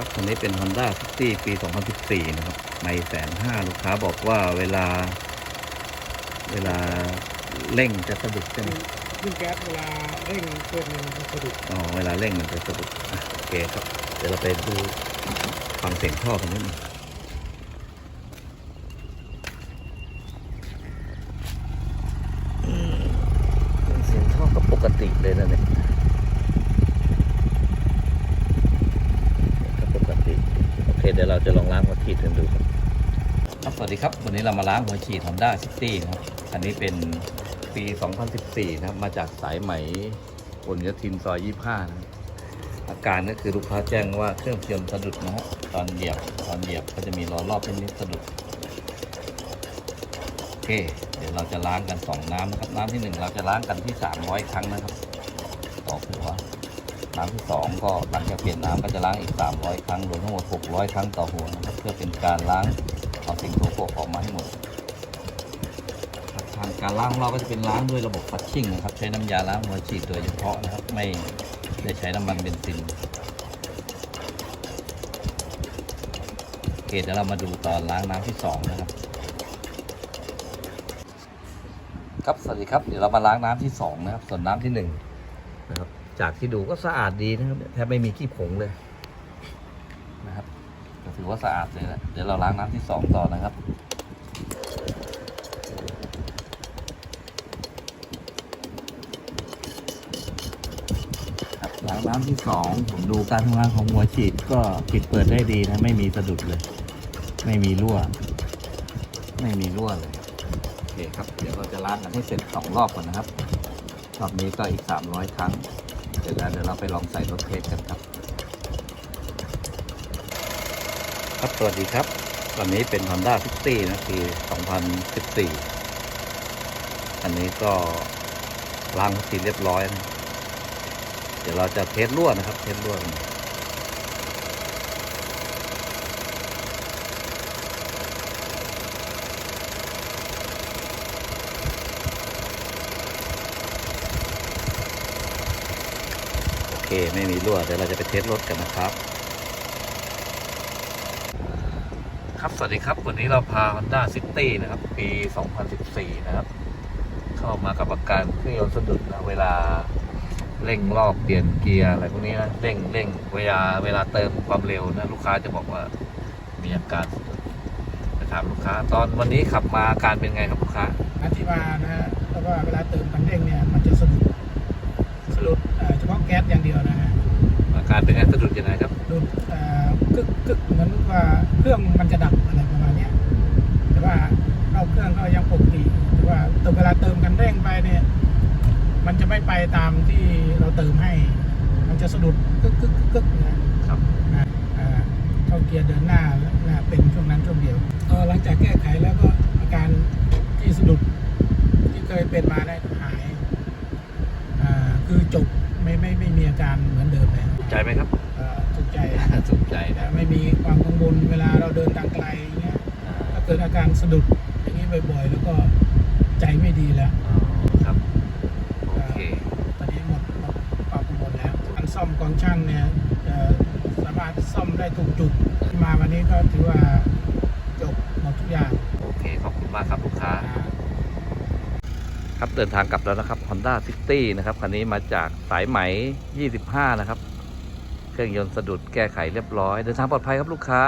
ครับคันนี้เป็น Honda City ปี 2014 นะครับ ไม่แสนห้าลูกค้าบอกว่าเวลา เวลาเร่งจะสะดุดใช่ไหมขึ้นแก๊สเวลาเร่งเกิดมันจะสะดุดอ๋อ เวลาเร่งมันจะสะดุดอะโอเคครับ เดี๋ยวเราไปดูฟังเสียงท่อกันนิดนึงอืมเสียงท่อก็ปกติเลยนะเนี่ยก็ปกติ โอ เดี๋ยวเราจะลองล้างหัวฉีดกันดูครับครับสวัสดีครับ วันนี้เรามาล้างหัวฉีด Honda City นะครับอันนี้เป็นปี 2014 นะครับ มาจากสายไหมบนยทินซอย 25 นะอาการก็คือลูกค้าแจ้งว่าเครื่องยนต์สะดุดนะฮะตอนเหยียบตอนเหยียบก็จะมีล้อรอบนิดสะดุดโอเค เดี๋ยวเราจะล้างกัน 2 น้ำนะครับ น้ำที่หนึ่งเราจะล้างกันที่ 300 ครั้งนะครับ ต่อหัว น้ำที่สองก็หลังจากเปลี่ยนน้ำก็จะล้างอีก 300 ครั้งรวมทั้งหมด 600 ครั้งต่อหัวนะครับเพื่อเป็นการล้างเอาสิ่งโสโครกออกมาให้หมดทางการล้างของเราก็จะเป็นล้างด้วยระบบฟัชชิ่งนะครับใช้น้ำยาล้างหัวฉีดโดยเฉพาะนะครับไม่ได้ใช้น้ำมันเบนซินโอเคเดี๋ยวเรามาดูตอนล้างน้ำที่สองนะครับครับสวัสดีครับเดี๋ยวเรามาล้างน้ำที่สองนะครับส่วนน้ำที่หนึ่งนะครับ จากที่ดูก็สะอาดดีนะครับแทบไม่มีขี้ผงเลยนะครับก็ถือว่าสะอาดเลยแหละเดี๋ยวเราล้างน้ำที่สองต่อนะครับครับล้างน้ำที่สองผมดูการทำงานของหัวฉีดก็ปิดเปิดได้ดีนะไม่มีสะดุดเลย ไม่มีรั่ว ไม่มีรั่วเลยโอเคครับ เดี๋ยวเราจะล้างกันให้เสร็จสองรอบก่อนนะครับรอบนี้ก็อีกสามร้อยครั้ง เดี๋ยวเดี๋ยวเราไปลองใส่รถเทสกันครับ ครับสวัสดีครับ วันนี้เป็น Honda City นะปี2014 อันนี้ก็ล้างสีเรียบร้อยนะเดี๋ยวเราจะเทสรั่วนะครับ เทสรั่ว เคไม่มีรั่วเดี๋ยวเราจะไปเทสรถกันนะครับ ครับสวัสดีครับ วันนี้เราพา Honda City นะครับ ปี 2014 นะครับ เข้ามากับอาการเครื่องยนต์สะดุดนะเวลาเร่งรอบเปลี่ยนเกียร์อะไรพวกนี้นะเร่งเร่งเวลาเวลาเติมความเร็วนะลูกค้าจะบอกว่ามีอาการไปถามลูกค้า ตอนวันนี้ขับมาอาการเป็นไงครับลูกค้าอธิบายนะฮะเพราะว่าเวลาเติมคันเร่งเนี่ยมันจะสะดุดสะดุดเอ่ อเฉพาะแก๊สอย่างเดียวนะฮะอาการเป็นไงสะดุดยังไงครับสะดุดเอ่อกึกกึกเหมือนว่าเครื่องมันจะดับอะไรประมาณเนี้ยแต่ว่ารอบเครื่องก็ยังปกติแต่ว่าแต่เวลาเติมคันเร่งไปเนี่ย มันจะไม่ไปตามที่เราเติมให้ มันจะสะดุดกึกกึกกึกกึกนะครับนะอ่าเข้าเกียร์เดินหน้านะเป็นช่วงนั้นช่วงเดียวก็หลังจากแก้ไขแล้วก็อาการที่สะดุดที่เคยเป็นมาได้หายอ่าคือจบไม่ไม่ไม่มีอาการเหมือนเดิมแล้วถูกใจไหมครับเอ่อถูกใจถูกใจแต่นะไม่มีความกังวลเวลาเราเดินทางไกลอย่างเงี้ยอ่าถ้าเกิดอาการสะดุดอย่างนี้บ่อยๆ แล้วก็ใจไม่ดีแล้วอ๋อครับโอเคตอนนี้หมดหมดความกังวลแล้วการซ่อมกองช่างเนี่ยเอ่อสามารถซ่อมได้ถูกจุดมาวันนี้ก็ถือว่าจบหมดทุกอย่างโอเคขอบคุณมากครับลูกค้า ครับเดินทางกลับแล้วนะครับ Honda City นะครับคันนี้มาจากสายไหม 25 นะครับ เครื่องยนต์สะดุดแก้ไขเรียบร้อย เดินทางปลอดภัยครับลูกค้า